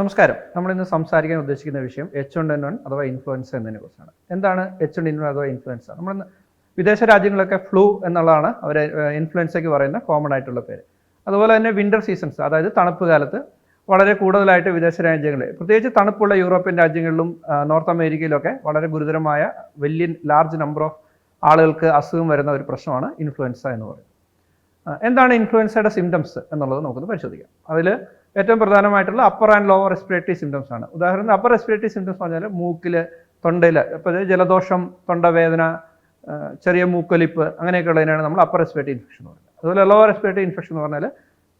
നമസ്കാരം. നമ്മൾ ഇന്ന് സംസാരിക്കാൻ ഉദ്ദേശിക്കുന്ന വിഷയം എച്ച് വൺ എൻ വൺ അഥവാ ഇൻഫ്ലുവൻസ എന്നതിനെ കുറിച്ചാണ്. എന്താണ് എച്ച് വൺ എൻ വൺ അഥവാ ഇൻഫ്ലുവൻസ നമ്മൾ വിദേശ രാജ്യങ്ങളൊക്കെ ഫ്ലൂ എന്നുള്ളതാണ് അവർ ഇൻഫ്ലുവൻസയ്ക്ക് പറയുന്ന കോമൺ ആയിട്ടുള്ള പേര്. അതുപോലെ തന്നെ വിന്റർ സീസൺസ് അതായത് തണുപ്പ് കാലത്ത് വളരെ കൂടുതലായിട്ട് വിദേശ രാജ്യങ്ങളിൽ പ്രത്യേകിച്ച് തണുപ്പുള്ള യൂറോപ്യൻ രാജ്യങ്ങളിലും നോർത്ത് അമേരിക്കയിലൊക്കെ വളരെ ഗുരുതരമായ വലിയ ലാർജ് നമ്പർ ഓഫ് ആളുകൾക്ക് അസുഖം വരുന്ന ഒരു പ്രശ്നമാണ് ഇൻഫ്ലുവൻസ എന്ന് പറയുന്നത്. എന്താണ് ഇൻഫ്ലുവൻസയുടെ സിംറ്റംസ് എന്നുള്ളത് നമുക്കൊന്ന് പരിശോധിക്കാം. അതിൽ ഏറ്റവും പ്രധാനമായിട്ടുള്ള upper and lower respiratory symptoms ആണ്. ഉദാഹരണത്തിന് അപ്പർ റെസ്പിറേറ്ററി സിംറ്റംസ് പറഞ്ഞാൽ മൂക്കിൽ തൊണ്ടയിൽ ഇപ്പോൾ ജലദോഷം തൊണ്ടവേദന ചെറിയ മൂക്കൊലിപ്പ് അങ്ങനെയൊക്കെ ഉള്ളതിനാണ് നമ്മൾ അപ്പർ റെസ്പിറേറ്ററി ഇൻഫെക്ഷൻ എന്ന് പറയുന്നത്. അതുപോലെ ലോവർ റെസ്പിറേറ്ററി ഇൻഫെക്ഷൻ എന്ന് പറഞ്ഞാൽ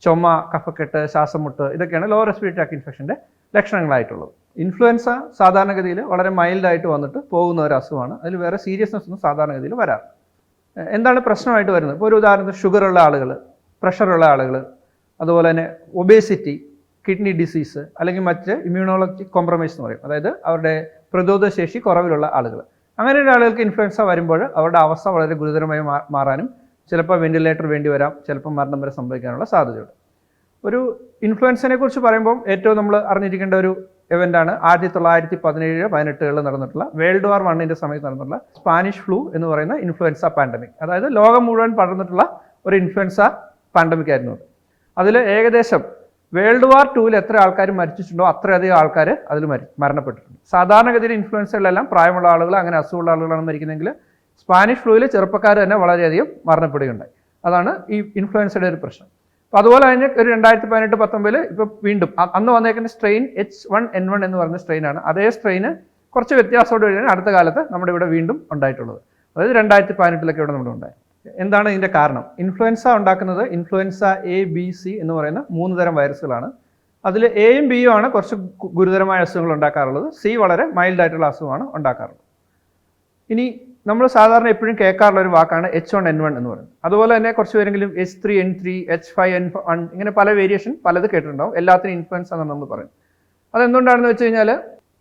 ചുമ കഫക്കെട്ട് ശ്വാസമുട്ട് ഇതൊക്കെയാണ് ലോവർ റെസ്പിറേറ്ററി ഇൻഫെക്ഷന്റെ ലക്ഷണങ്ങളായിട്ടുള്ളത്. ഇൻഫ്ലുവൻസ സാധാരണഗതിയിൽ വളരെ മൈൽഡായിട്ട് വന്നിട്ട് പോകുന്ന ഒരു അസുഖമാണ്. അതിൽ വേറെ സീരിയസ്നെസ് ഒന്നും സാധാരണഗതിയിൽ വരാറ് എ- എന്താണ് പ്രശ്നമായിട്ട് വരുന്നത്? ഇപ്പോൾ ഒരു ഉദാഹരണത്തിന് ഷുഗർ ഉള്ള ആളുകൾ പ്രഷറുള്ള ആളുകൾ അതുപോലെ തന്നെ ഒബേസിറ്റി കിഡ്നി ഡിസീസ് അല്ലെങ്കിൽ മറ്റ് ഇമ്മ്യൂണോളജി കോംപ്രമൈസ് എന്ന് പറയും. അതായത് അവരുടെ പ്രതിരോധ ശേഷി കുറവിലുള്ള ആളുകൾ അങ്ങനെയുള്ള ആളുകൾക്ക് ഇൻഫ്ലുവൻസ വരുമ്പോൾ അവരുടെ അവസ്ഥ വളരെ ഗുരുതരമായി മാറാനും ചിലപ്പോൾ വെന്റിലേറ്റർ വേണ്ടി വരാം ചിലപ്പോൾ മരണം വരെ സംഭവിക്കാനുള്ള സാധ്യതയുണ്ട്. ഒരു ഇൻഫ്ലുവൻസിനെ കുറിച്ച് പറയുമ്പോൾ ഏറ്റവും നമ്മൾ അറിഞ്ഞിരിക്കേണ്ട ഒരു ഇവന്റാണ് ആയിരത്തി തൊള്ളായിരത്തി പതിനേഴ് പതിനെട്ടുകളിൽ നടന്നിട്ടുള്ള വേൾഡ് വാർ വണ്ണിന്റെ സമയത്ത് നടന്നിട്ടുള്ള സ്പാനിഷ് ഫ്ലൂ എന്ന് പറയുന്ന ഇൻഫ്ലുവൻസ പാൻഡമിക് അതായത് ലോകം മുഴുവൻ പടർന്നിട്ടുള്ള ഒരു ഇൻഫ്ലുവൻസ പാൻഡമിക് ആയിരുന്നു അത്. അതിൽ ഏകദേശം വേൾഡ് വാർ ടൂവിൽ എത്ര ആൾക്കാർ മരിച്ചിട്ടുണ്ടോ അത്രയധികം ആൾക്കാർ അതിൽ മരി മരണപ്പെട്ടിട്ടുണ്ട്. സാധാരണഗതിയിൽ ഇൻഫ്ലുവൻസകളിലെല്ലാം പ്രായമുള്ള ആളുകൾ അങ്ങനെ അസുഖമുള്ള ആളുകളാണ് മരിക്കുന്നതെങ്കിൽ സ്പാനിഷ് ഫ്ലൂയിൽ ചെറുപ്പക്കാർ തന്നെ വളരെയധികം മരണപ്പെടുകയുണ്ടായി. അതാണ് ഈ ഇൻഫ്ലുവൻസയുടെ ഒരു പ്രശ്നം. അപ്പോൾ അതുപോലെ തന്നെ ഒരു രണ്ടായിരത്തി പതിനെട്ട് പത്തൊമ്പതിൽ ഇപ്പോൾ വീണ്ടും അന്ന് വന്നേക്കുന്ന strain H one N one എന്ന് പറഞ്ഞ സ്ട്രെയിനാണ് അതേ സ്ട്രെയിന് കുറച്ച് വ്യത്യാസത്തോട് കൂടിയാണ് അടുത്ത കാലത്ത് നമ്മുടെ ഇവിടെ വീണ്ടും ഉണ്ടായിട്ടുള്ളത്. അതായത് രണ്ടായിരത്തി പതിനെട്ടിലൊക്കെ ഇവിടെ നമ്മുടെ ഉണ്ടായി എന്താണ് ഇതിന്റെ കാരണം? ഇൻഫ്ലുവൻസ ഉണ്ടാക്കുന്നത് ഇൻഫ്ലുവൻസ എ ബി സി എന്ന് പറയുന്ന മൂന്ന് തരം വൈറസുകളാണ്. അതിൽ എയും ബിയും ആണ് കുറച്ച് ഗുരുതരമായ അസുഖങ്ങൾ ഉണ്ടാക്കാറുള്ളത്. സി വളരെ മൈൽഡായിട്ടുള്ള അസുഖമാണ് ഉണ്ടാക്കാറുള്ളത്. ഇനി നമ്മൾ സാധാരണ എപ്പോഴും കേൾക്കാറുള്ള ഒരു വാക്കാണ് എച്ച് വൺ എൻ വൺ എന്ന് പറയുന്നത്. അതുപോലെ തന്നെ കുറച്ച് പേരെങ്കിലും H three N three H five N one ഇങ്ങനെ പല വേരിയേഷൻ പലത് കേട്ടിട്ടുണ്ടാവും. എല്ലാത്തിനും ഇൻഫ്ലുവൻസ് എന്നാണ് നമ്മൾ പറയുന്നത്. അതെന്തുകൊണ്ടാണെന്ന് വെച്ച് കഴിഞ്ഞാൽ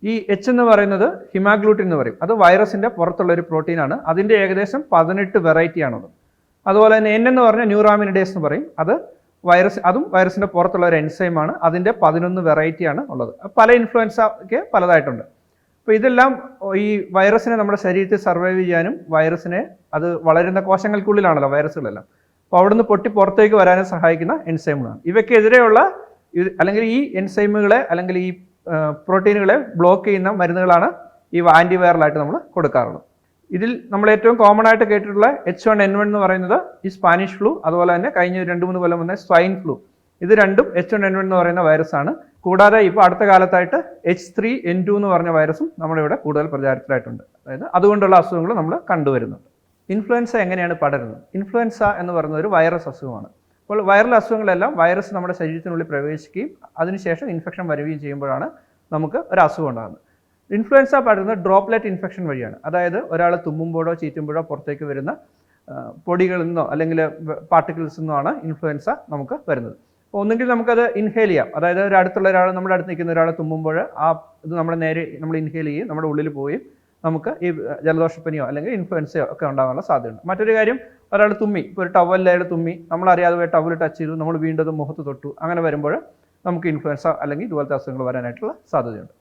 ഈ എച്ച് എന്ന് പറയുന്നത് ഹിമാഗ്ലൂട്ടിൻ എന്ന് പറയും. അത് വൈറസിന്റെ പുറത്തുള്ള ഒരു പ്രോട്ടീനാണ് അതിന്റെ ഏകദേശം പതിനെട്ട് വെറൈറ്റി ആണത്. അതുപോലെ തന്നെ എൻ എന്ന് പറഞ്ഞാൽ ന്യൂറാമിനിഡേസ് എന്ന് പറയും. അത് വൈറസ് അതും വൈറസിന്റെ പുറത്തുള്ള ഒരു എൻസൈമാണ് അതിന്റെ പതിനൊന്ന് വെറൈറ്റി ആണ് ഉള്ളത്. പല ഇൻഫ്ലുവൻസൊക്കെ പലതായിട്ടുണ്ട്. അപ്പോൾ ഇതെല്ലാം ഈ വൈറസിനെ നമ്മുടെ ശരീരത്തിൽ സർവൈവ് ചെയ്യാനും വൈറസിനെ അത് വളരുന്ന കോശങ്ങൾക്കുള്ളിലാണല്ലോ വൈറസുകളെല്ലാം. അപ്പോൾ അവിടുന്ന് പൊട്ടി പുറത്തേക്ക് വരാനും സഹായിക്കുന്ന എൻസൈമുകളാണ്. ഇവയ്ക്കെതിരെയുള്ള അല്ലെങ്കിൽ ഈ എൻസൈമുകളെ അല്ലെങ്കിൽ ഈ പ്രോട്ടീനുകളെ ബ്ലോക്ക് ചെയ്യുന്ന മരുന്നുകളാണ് ഈ ആന്റിവൈറലായിട്ട് നമ്മൾ കൊടുക്കാറുള്ളത്. ഇതിൽ നമ്മൾ ഏറ്റവും കോമൺ ആയിട്ട് കേട്ടിട്ടുള്ള എച്ച് വൺ എൻ വൺ എന്ന് പറയുന്നത് ഈ സ്പാനിഷ് ഫ്ലൂ അതുപോലെ തന്നെ കഴിഞ്ഞ രണ്ട് മൂന്ന് കൊല്ലം വന്ന സ്വൈൻ ഫ്ലൂ. ഇത് രണ്ടും എച്ച് വൺ എൻ വൺ എന്ന് പറയുന്ന വൈറസാണ്. കൂടാതെ ഇപ്പോൾ അടുത്ത കാലത്തായിട്ട് എച്ച് ത്രീ എൻ ടു എന്ന് പറഞ്ഞ വൈറസും നമ്മുടെ ഇവിടെ കൂടുതൽ പ്രചാരത്തിലായിട്ടുണ്ട്. അതായത് അതുകൊണ്ടുള്ള അസുഖങ്ങൾ നമ്മൾ കണ്ടുവരുന്നുണ്ട്. ഇൻഫ്ലുവൻസ എങ്ങനെയാണ് പടരുന്നത്? ഇൻഫ്ലുവൻസ എന്ന് പറയുന്ന ഒരു വൈറസ് അസുഖമാണ്. അപ്പോൾ വൈറൽ അസുഖങ്ങളെല്ലാം വൈറസ് നമ്മുടെ ശരീരത്തിനുള്ളിൽ പ്രവേശിക്കുകയും അതിനുശേഷം ഇൻഫെക്ഷൻ വരികയും ചെയ്യുമ്പോഴാണ് നമുക്ക് ഒരു അസുഖം ഉണ്ടാകുന്നത്. ഇൻഫ്ലുവൻസ പടരുന്നത് ഡ്രോപ്ലെറ്റ് ഇൻഫെക്ഷൻ വഴിയാണ്. അതായത് ഒരാൾ തുമ്മുമ്പോഴോ ചീറ്റുമ്പോഴോ പുറത്തേക്ക് വരുന്ന പൊടികളിൽ നിന്നോ അല്ലെങ്കിൽ പാർട്ടിക്കിൾസിൽ നിന്നോ ആണ് ഇൻഫ്ലുവൻസ നമുക്ക് വരുന്നത്. ഒന്നുകിൽ നമുക്കത് ഇൻഹേൽ ചെയ്യാം. അതായത് ഒരു അടുത്തുള്ള ഒരാൾ നമ്മുടെ അടുത്ത് നിൽക്കുന്ന ഒരാളെ തുമ്മുമ്പോൾ ആ ഇത് നമ്മൾ നേരെ നമ്മൾ ഇൻഹേൽ ചെയ്യും നമ്മുടെ ഉള്ളിൽ പോയി. നമുക്ക് ഈ ജലദോഷപ്പനിയോ അല്ലെങ്കിൽ ഇൻഫ്ലുവൻസയോ ഒക്കെ ഉണ്ടാകാനുള്ള സാധ്യതയുണ്ട്. മറ്റൊരു കാര്യം ഒരാൾ തുമ്മി ഇപ്പോൾ ഒരു ടവലിൽ അയാൾ തുമ്മി നമ്മൾ അറിയാതെ പോയി ടവൽ ടച്ച് ചെയ്തു നമ്മൾ വീണ്ടും അത് മുഖത്ത് തൊട്ടു അങ്ങനെ വരുമ്പോൾ നമുക്ക് ഇൻഫ്ലുവൻസ അല്ലെങ്കിൽ ഇതുപോലത്തെ അസുഖങ്ങൾ വരാനായിട്ടുള്ള സാധ്യതയുണ്ട്.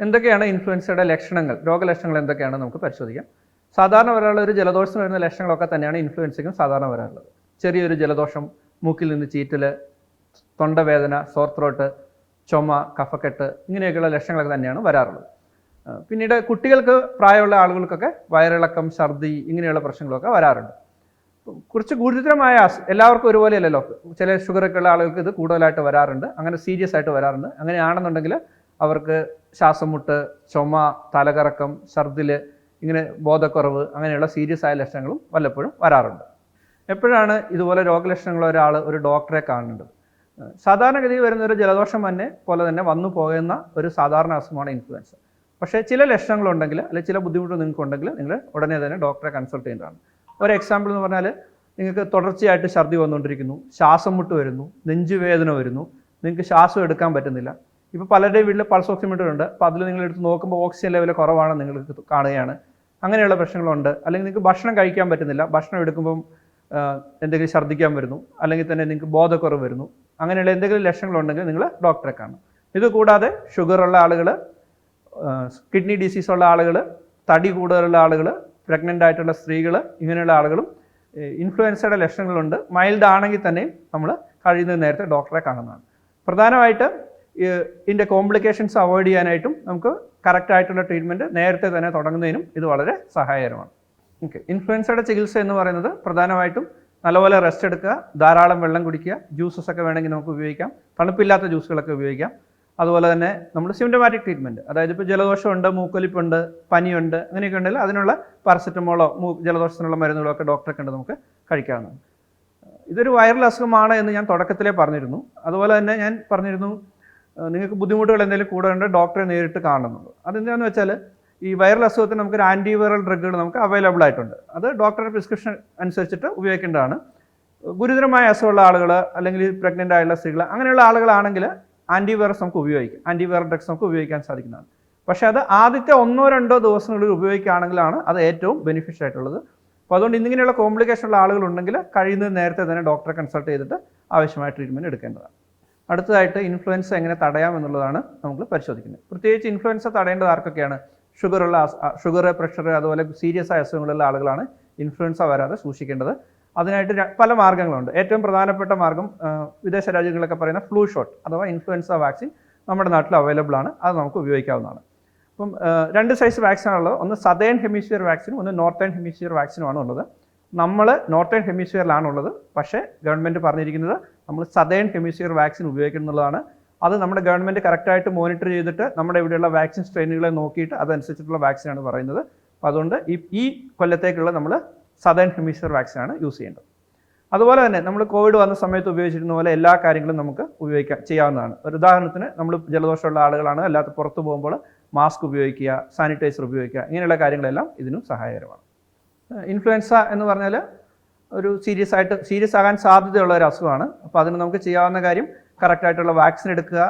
എന്തൊക്കെയാണ് ഇൻഫ്ലുവൻസയുടെ ലക്ഷണങ്ങൾ? രോഗലക്ഷണങ്ങൾ എന്തൊക്കെയാണ് നമുക്ക് പരിശോധിക്കാം. സാധാരണ ഒരാൾ ഒരു ജലദോഷം വരുന്ന ലക്ഷണങ്ങളൊക്കെ തന്നെയാണ് ഇൻഫ്ലുവൻസയ്ക്കും സാധാരണ വരാറുള്ളത്. ചെറിയൊരു ജലദോഷം മൂക്കിൽ നിന്ന് ചീറ്റൽ തൊണ്ടവേദന സോർ ത്രോട്ട് ചുമ കഫക്കെട്ട് ഇങ്ങനെയൊക്കെയുള്ള ലക്ഷണങ്ങളൊക്കെ തന്നെയാണ് വരാറുള്ളത്. പിന്നീട് കുട്ടികൾക്ക് പ്രായമുള്ള ആളുകൾക്കൊക്കെ വയറിളക്കം ഛർദി ഇങ്ങനെയുള്ള പ്രശ്നങ്ങളൊക്കെ വരാറുണ്ട്. കുറച്ച് ഗുരുതരമായ എല്ലാവർക്കും എല്ലാവർക്കും ഒരുപോലെയല്ലല്ലോ. ചില ഷുഗറൊക്കെ ഉള്ള ആളുകൾക്ക് ഇത് കൂടുതലായിട്ട് വരാറുണ്ട്. അങ്ങനെ സീരിയസ് ആയിട്ട് വരാറുണ്ട്. അങ്ങനെയാണെന്നുണ്ടെങ്കിൽ അവർക്ക് ശ്വാസം മുട്ട് ചുമ തലകറക്കം ഛർദിൽ ഇങ്ങനെ ബോധക്കുറവ് അങ്ങനെയുള്ള സീരിയസ് ആയ ലക്ഷണങ്ങളും വല്ലപ്പോഴും വരാറുണ്ട്. എപ്പോഴാണ് ഇതുപോലെ രോഗലക്ഷണങ്ങൾ ഒരാൾ ഒരു ഡോക്ടറെ കാണേണ്ടത് സാധാരണഗതിയിൽ വരുന്ന ഒരു ജലദോഷം തന്നെ പോലെ തന്നെ വന്നു പോകുന്ന ഒരു സാധാരണ അസുഖമാണ് ഇൻഫ്ലുവൻസ. പക്ഷേ ചില ലക്ഷണങ്ങളുണ്ടെങ്കിൽ അല്ലെങ്കിൽ ചില ബുദ്ധിമുട്ട് നിങ്ങൾക്ക് ഉണ്ടെങ്കിൽ നിങ്ങൾ ഉടനെ തന്നെ ഡോക്ടറെ കൺസൾട്ട് ചെയ്യേണ്ടതാണ്. ഒരു എക്സാമ്പിൾ എന്ന് പറഞ്ഞാൽ നിങ്ങൾക്ക് തുടർച്ചയായിട്ട് ഛർദി വന്നുകൊണ്ടിരിക്കുന്നു ശ്വാസം മുട്ട് വരുന്നു നെഞ്ചുവേദന വരുന്നു നിങ്ങൾക്ക് ശ്വാസം എടുക്കാൻ പറ്റുന്നില്ല. ഇപ്പോൾ പലരുടെയും വീട്ടിൽ പൾസ് ഓക്സിമീറ്റർ ഉണ്ട്. അപ്പോൾ അതിൽ നിങ്ങൾ എടുത്ത് നോക്കുമ്പോൾ ഓക്സിജൻ ലെവൽ കുറവാണ് നിങ്ങൾക്ക് കാണുകയാണ്. അങ്ങനെയുള്ള പ്രശ്നങ്ങളുണ്ട്. അല്ലെങ്കിൽ നിങ്ങൾക്ക് ഭക്ഷണം കഴിക്കാൻ പറ്റുന്നില്ല. ഭക്ഷണം എടുക്കുമ്പം എന്തെങ്കിലും ഛർദ്ദിക്കാൻ വരുന്നു. അല്ലെങ്കിൽ തന്നെ നിങ്ങൾക്ക് ബോധക്കുറവ് വരുന്നു. അങ്ങനെയുള്ള എന്തെങ്കിലും ലക്ഷണങ്ങളുണ്ടെങ്കിൽ നിങ്ങൾ ഡോക്ടറെ കാണണം. ഇത് കൂടാതെ ഷുഗറുള്ള ആളുകൾ കിഡ്നി ഡിസീസ് ഉള്ള ആളുകൾ തടി കൂടുതലുള്ള ആളുകൾ പ്രഗ്നന്റ് ആയിട്ടുള്ള സ്ത്രീകൾ ഇങ്ങനെയുള്ള ആളുകളും ഇൻഫ്ലുവൻസയുടെ ലക്ഷണങ്ങളുണ്ട്. മൈൽഡ് ആണെങ്കിൽ തന്നെയും നമ്മൾ കഴിയുന്ന നേരത്തെ ഡോക്ടറെ കാണുന്നതാണ്. പ്രധാനമായിട്ട് ഇതിന്റെ കോംപ്ലിക്കേഷൻസ് അവോയ്ഡ് ചെയ്യാനായിട്ടും നമുക്ക് കറക്റ്റായിട്ടുള്ള ട്രീറ്റ്മെന്റ് നേരത്തെ തന്നെ തുടങ്ങുന്നതിനും ഇത് വളരെ സഹായകരമാണ്. ഓക്കെ ഇൻഫ്ലുവൻസയുടെ ചികിത്സ എന്ന് പറയുന്നത് പ്രധാനമായിട്ടും നല്ലപോലെ റെസ്റ്റ് എടുക്കുക ധാരാളം വെള്ളം കുടിക്കുക ജ്യൂസസ് ഒക്കെ വേണമെങ്കിൽ നമുക്ക് ഉപയോഗിക്കാം. തണുപ്പില്ലാത്ത ജ്യൂസുകളൊക്കെ ഉപയോഗിക്കാം. അതുപോലെ തന്നെ നമ്മൾ സിംറ്റമാറ്റിക് ട്രീറ്റ്മെന്റ് അതായത് ഇപ്പോൾ ജലദോഷമുണ്ട് മൂക്കൊലിപ്പുണ്ട് പനിയുണ്ട് അങ്ങനെയൊക്കെ ഉണ്ടെങ്കിൽ അതിനുള്ള പാരസെറ്റമോളോ മൂ ജലദോഷത്തിനുള്ള മരുന്നുകളോ ഒക്കെ ഡോക്ടറെ കണ്ട് നമുക്ക് കഴിക്കാവുന്നതാണ്. ഇതൊരു വൈറൽ അസുഖമാണ് എന്ന് ഞാൻ തുടക്കത്തിലേ പറഞ്ഞിരുന്നു. അതുപോലെ തന്നെ ഞാൻ പറഞ്ഞിരുന്നു നിങ്ങൾക്ക് ബുദ്ധിമുട്ടുകൾ എന്തെങ്കിലും കൂടെ ഉണ്ട് ഡോക്ടറെ നേരിട്ട് കാണുന്നുള്ളൂ അതെന്താണെന്ന് വെച്ചാൽ ഈ വൈറൽ അസുഖത്തിന് നമുക്ക് നമുക്കൊരു ആന്റിവൈറൽ ഡ്രഗുകൾ നമുക്ക് അവൈലബിൾ ആയിട്ടുണ്ട്. അത് ഡോക്ടറുടെ പ്രിസ്ക്രിപ്ഷൻ അനുസരിച്ചിട്ട് ഉപയോഗിക്കേണ്ടതാണ്. ഗുരുതരമായ അസുഖമുള്ള ആളുകൾ അല്ലെങ്കിൽ പ്രഗ്നന്റ് ആയുള്ള സ്ത്രീകൾ അങ്ങനെയുള്ള ആളുകളാണെങ്കിൽ ആന്റിവൈറസ് നമുക്ക് ഉപയോഗിക്കാം. ആന്റിവൈറൽ ഡ്രഗ്സ് നമുക്ക് ഉപയോഗിക്കാൻ സാധിക്കുന്നതാണ്. പക്ഷേ അത് ആദ്യത്തെ ഒന്നോ രണ്ടോ ദിവസങ്ങളിൽ ഉപയോഗിക്കുകയാണെങ്കിലാണ് അത് ഏറ്റവും ബെനിഫിഷ്യൽ ആയിട്ടുള്ളത്. അപ്പോൾ അതുകൊണ്ട് ഇന്നിങ്ങനെയുള്ള കോംപ്ലിക്കേഷൻ ഉള്ള ആളുകളുണ്ടെങ്കിൽ കഴിയുന്നത് നേരത്തെ തന്നെ ഡോക്ടറെ കൺസൾട്ട് ചെയ്തിട്ട് ആവശ്യമായ ട്രീറ്റ്മെന്റ് എടുക്കേണ്ടതാണ്. അടുത്തതായിട്ട് ഇൻഫ്ലുവൻസ എങ്ങനെ തടയാം എന്നുള്ളതാണ് നമുക്ക് പരിശോധിക്കുന്നത്. പ്രത്യേകിച്ച് ഇൻഫ്ലുവൻസ തടയേണ്ടത് ആർക്കൊക്കെയാണ്? ഷുഗറുള്ള ഷുഗർ പ്രഷർ അതുപോലെ സീരിയസ് ആയ അസുഖങ്ങളുള്ള ആളുകളാണ് ഇൻഫ്ലുവൻസ വരാതെ സൂക്ഷിക്കേണ്ടത്. അതിനായിട്ട് പല മാർഗങ്ങളുണ്ട് ഏറ്റവും പ്രധാനപ്പെട്ട മാർഗം ആ, വിദേശ രാജ്യങ്ങളിലൊക്കെ പറയുന്ന ഫ്ലൂ ഷോട്ട് അഥവാ ഇൻഫ്ലുവൻസ വാക്സിൻ നമ്മുടെ നാട്ടിൽ അവൈലബിൾ ആണ്. അത് നമുക്ക് ഉപയോഗിക്കാവുന്നതാണ്. അപ്പം രണ്ട് സൈസ് വാക്സിനാണുള്ളത് ഒന്ന് സതേൺ ഹെമിസ്ഫിയർ വാക്സിനും ഒന്ന് നോർത്തേൺ ഹെമിസ്ഫിയർ വാക്സിനുമാണ് ഉള്ളത്. നമ്മൾ നോർത്തേൺ ഹെമിസ്ഫിയറിലാണുള്ളത് പക്ഷേ ഗവൺമെന്റ് പറഞ്ഞിരിക്കുന്നത് നമ്മൾ സതേൺ ഹെമിസ്ഫിയർ വാക്സിൻ ഉപയോഗിക്കണം എന്നുള്ളതാണ് അത് നമ്മുടെ ഗവൺമെന്റ് കറക്റ്റായിട്ട് മോണിറ്റർ ചെയ്തിട്ട് നമ്മുടെ ഇവിടെയുള്ള വാക്സിൻ സ്ട്രെയിനുകളെ നോക്കിയിട്ട് അതനുസരിച്ചിട്ടുള്ള വാക്സിനാണ് പറയുന്നത്. അപ്പോൾ അതുകൊണ്ട് ഈ ഈ കൊല്ലത്തേക്കുള്ള നമ്മൾ സദൻ ഹെമിസ്ഫിയർ വാക്സിനാണ് യൂസ് ചെയ്യേണ്ടത്. അതുപോലെ തന്നെ നമ്മൾ കോവിഡ് വന്ന സമയത്ത് ഉപയോഗിച്ചിരുന്ന പോലെ എല്ലാ കാര്യങ്ങളും നമുക്ക് ഉപയോഗിക്കാം ചെയ്യാവുന്നതാണ്. ഒരു ഉദാഹരണത്തിന് നമ്മൾ ജലദോഷമുള്ള ആളുകളാണ് അല്ലാത്ത പുറത്തു പോകുമ്പോൾ മാസ്ക് ഉപയോഗിക്കുക സാനിറ്റൈസർ ഉപയോഗിക്കുക ഇങ്ങനെയുള്ള കാര്യങ്ങളെല്ലാം ഇതിനും സഹായകരമാണ്. ഇൻഫ്ലുവൻസ എന്ന് പറഞ്ഞാൽ ഒരു സീരിയസ് ആയിട്ട് സീരിയസ് ആകാൻ സാധ്യതയുള്ള ഒരു അസുഖമാണ്. അപ്പോൾ അതിന് നമുക്ക് ചെയ്യാവുന്ന കാര്യം കറക്റ്റ് ആയിട്ടുള്ള വാക്സിൻ എടുക്കുക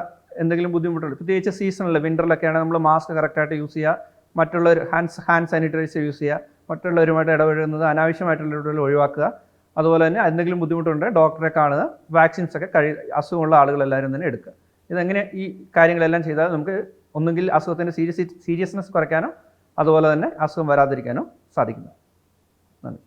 എന്തെങ്കിലും ബുദ്ധിമുട്ടുണ്ട് പ്രത്യേകിച്ച് സീസണിൽ വിന്ററിലൊക്കെയാണ് നമ്മൾ മാസ്ക് കറക്റ്റായിട്ട് യൂസ് ചെയ്യുക. മറ്റുള്ളവർ ഹാൻഡ്സ് ഹാൻഡ് സാനിറ്റൈസർ യൂസ് ചെയ്യുക. മറ്റുള്ളവരുമായിട്ട് ഇടപഴകുന്നത് അനാവശ്യമായിട്ടുള്ള ഇടപെടൽ ഒഴിവാക്കുക. അതുപോലെ തന്നെ എന്തെങ്കിലും ബുദ്ധിമുട്ടുണ്ട് ഡോക്ടറെ കാണുക. വാക്സിൻസ് ഒക്കെ കഴി അസുഖമുള്ള ആളുകളെല്ലാവരും തന്നെ എടുക്കുക. ഇതെങ്ങനെ ഈ കാര്യങ്ങളെല്ലാം ചെയ്താൽ നമുക്ക് ഒന്നുകിൽ അസുഖത്തിന്റെ സീരിയസ് സീരിയസ്നെസ് കുറയ്ക്കാനോ അതുപോലെ തന്നെ അസുഖം വരാതിരിക്കാനോ സാധിക്കുന്നു. നന്ദി.